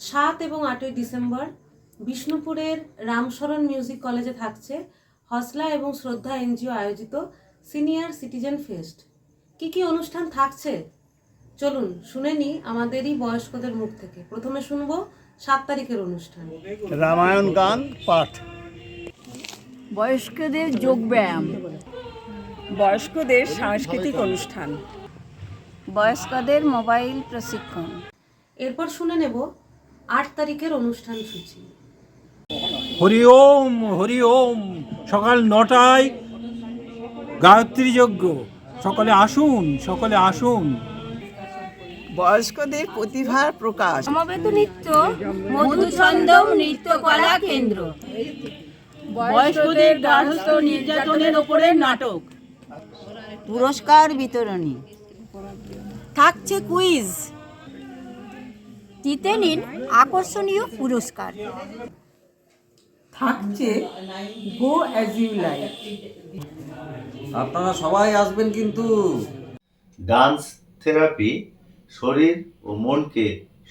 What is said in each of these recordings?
সাত এবং আটই ডিসেম্বর বিষ্ণুপুরের রামশরণ মিউজিক কলেজে থাকছে হসলা এবং শ্রদ্ধা এনজিও আয়োজিত সিনিয়র সিটিজেন ফেস্ট। কি কি অনুষ্ঠান থাকছে? চলুন শুনে নি আমাদেরই বয়স্কদের মুখ থেকে। প্রথমে শুনব সাত তারিখের অনুষ্ঠান। রামায়ণ গান পাঠ। বয়স্কদের যোগব্যায়াম। বয়স্কদের সাংস্কৃতিক অনুষ্ঠান। বয়স্কদের মোবাইল প্রশিক্ষণ। এরপর শুনে নেব আট তারিখের অনুষ্ঠান সূচি। হরি ওম হরি ওম সকাল নটায় গায়ত্রী যজ্ঞ। সকলে আসুন সকলে আসুন। বয়স্কদের প্রতিভার প্রকাশ। সমবেত নৃত্য মধুছন্দম নৃত্যকলা কেন্দ্র। বয়স্কদের গার্হস্থ নির্যাতনের ওপরে নাটক। পুরস্কার বিতরণী। থাকছে কুইজ। জিতে নিন আকর্ষণীয় পুরস্কার। থাকছে গো অ্যাজ ইউ লাইক আপনারা সবাই আসবেন কিন্তু। ডান্স থেরাপি শরীর ও মনকে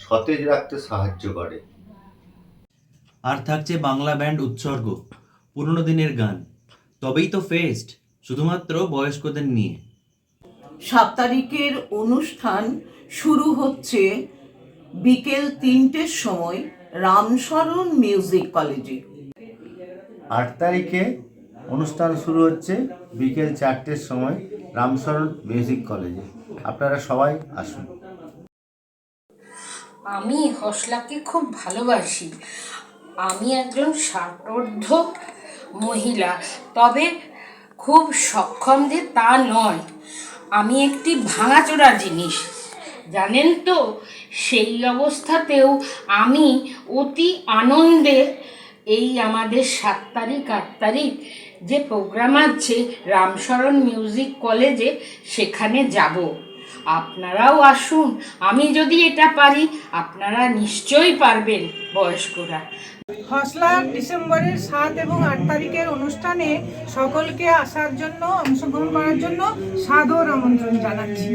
সতেজ রাখতে সাহায্য করে। আর থাকছে বাংলা ব্যান্ড উৎসর্গ পুরনো দিনের গান। তবেই তো ফেস্ট শুধুমাত্র বয়স্কদের নিয়ে। সাত তারিখের অনুষ্ঠান শুরু হচ্ছে বিকেল তিনটের সময় রামশরণ মিউজিক কলেজে। আট তারিখে অনুষ্ঠান শুরু হচ্ছে বিকেল চারটের সময় রামশরণ মিউজিক কলেজে। আপনারা সবাই আসুন। আমি হসলাকে খুব ভালোবাসি। আমি একজন ষাটোর্ধ মহিলা তবে খুব সক্ষম যে তা নয়। আমি একটি ভাঙাচোরা জিনিস। জানেন তো, সেই অবস্থাতেও আমি অতি আনন্দে এই আমাদের সাত তারিখ, আট তারিখ যে প্রোগ্রাম আছে রামশরণ মিউজিক কলেজে সেখানে যাব। আপনারাও আসুন, আমি যদি এটা পারি, আপনারা নিশ্চয়ই পারবেন বয়স্করা। হসলা ডিসেম্বরের সাত এবং আট তারিখের অনুষ্ঠানে সকলকে আসার জন্য, অংশগ্রহণ করার জন্য সাদর আমন্ত্রণ জানাচ্ছি।